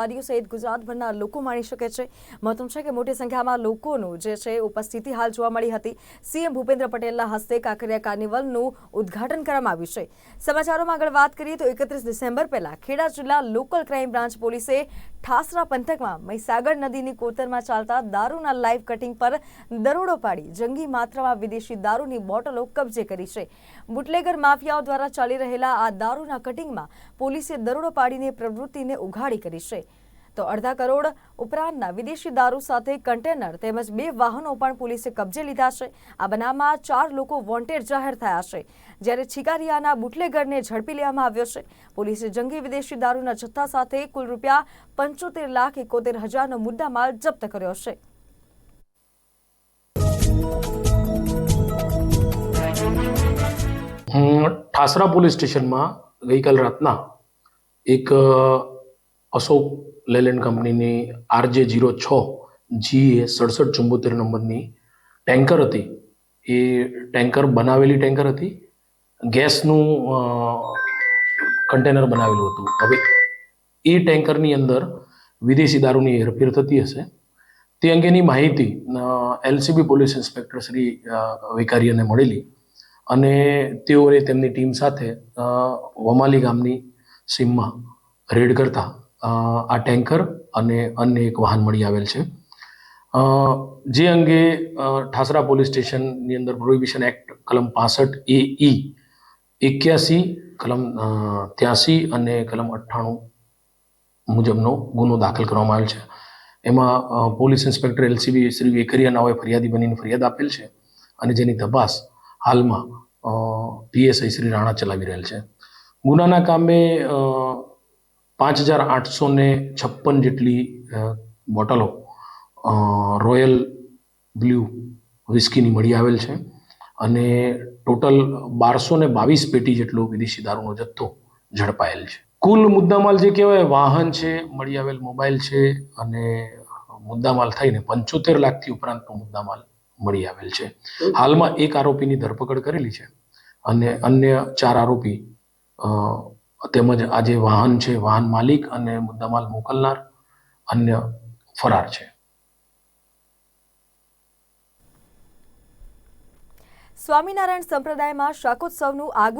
વેપારીઓ સહિત ગુજરાતભરના લોકો માણી શકે છે. મહત્વનું છે કે મોટી સંખ્યામાં લોકોનું જે છે ઉપસ્થિતિ હાલ જોવા મળી હતી. સીએમ ભૂપેન્દ્ર પટેલના હસ્તે કાંકરિયા કાર્નિવલનું ઉદ્ઘાટન કરવામાં આવ્યું છે. સમાચારોમાં આગળ વાત કરીએ તો એકત્રીસ ડિસેમ્બર પહેલા ખેડા જિલ્લા લોકલ ક્રાઇમ બ્રાન્ચ પોલીસે ઠાસરા પંથકમાં મહીસાગર નદીની કોતરમાં ચાલતા દારૂના લાઇવ કટિંગ પર દરોડો પાડી જંગી માત્રામાં વિદેશી દારૂની બોટલો કબજે કરી છે. બુટલેગર માફિયાઓ દ્વારા ચાલી રહેલા આ દારૂના કટિંગમાં પોલીસે દરોડો પાડીને પ્રવૃત્તિને ઉઘાડી કરી છે. તો અડધા કરોડ ઉપરાંતના વિદેશી દારૂ સાથે કન્ટેનર તેમજ બે વાહનો પણ પોલીસે કબજે લીધા છે. આ બનાવમાં ચાર લોકો વોન્ટેડ જાહેર થયા છે. જ્યારે છિકારિયાના બુટલેગરને ઝડપી લેવામાં આવ્યો છે. પોલીસે જંગી વિદેશી દારૂના જથ્થા સાથે કુલ રૂપિયા પંચોતેર લાખ એકોતેર હજારનો મુદ્દામાલ જપ્ત કર્યો છે. ઠાસરા પોલીસ સ્ટેશનમાં ગઈકાલ રાતના એક અશોક લેલેન્ડ કંપનીની આરજે જીરો છ, જી એ સડસઠ ચુંબોતેર નંબરની ટેન્કર હતી. એ ટેન્કર બનાવેલી ટેન્કર હતી. ગેસનું કન્ટેનર બનાવેલું હતું. હવે એ ટેન્કરની અંદર વિદેશી દારૂની હેરફેર થતી હશે. તે અંગેની માહિતી એલસીબી પોલીસ ઇન્સ્પેક્ટર શ્રી વિકારીયાને મળેલી અને તેઓએ તેમની ટીમ સાથે વમાલી ગામની સીમમાં રેડ કરતા આ ટેન્કર અને અન્ય એક વાહન મળી આવેલ છે. જે અંગે ઠાસરા પોલીસ સ્ટેશનની અંદર પ્રોહિબિશન એક્ટ, કલમ પાસઠ એ ઈ એક્યાસી, કલમ ત્યાસી અને કલમ અઠ્ઠાણું મુજબનો ગુનો દાખલ કરવામાં આવેલ છે. એમાં police inspector LCB Shri Vekariya નાઓએ ફરિયાદી બનીને ફરિયાદ આપેલ છે અને જેની તપાસ હાલમાં પીએસઆઈ શ્રી રાણા ચલાવી રહેલ છે. ગુનાના કામે પાંચ હજાર આઠસો ને છપ્પન જેટલી બોટલો રોયલ બ્લુ વિસ્કીની મળી આવેલ છે. અને ટોટલ બારસો ને બાવીસ પેટી જેટલો વિદેશી દારૂનો જથ્થો ઝડપાયેલ છે. કુલ મુદ્દામાલ જે કહેવાય, વાહન છે, મળી આવેલ મોબાઈલ છે, અને મુદ્દામાલ થઈને પંચોતેર લાખથી ઉપરાંતનો મુદ્દામાલ મળી આવેલ છે. હાલમાં એક આરોપીની ધરપકડ કરેલી છે. અને અન્ય ચાર આરોપી તેમજ આ જે વાહન છે, વાહન માલિક અને મુદ્દામાલ મોકલનાર અન્ય ફરાર છે. સ્વામિનારાયણ સંપ્રદાયમાં શાકોત્સવનું આગવું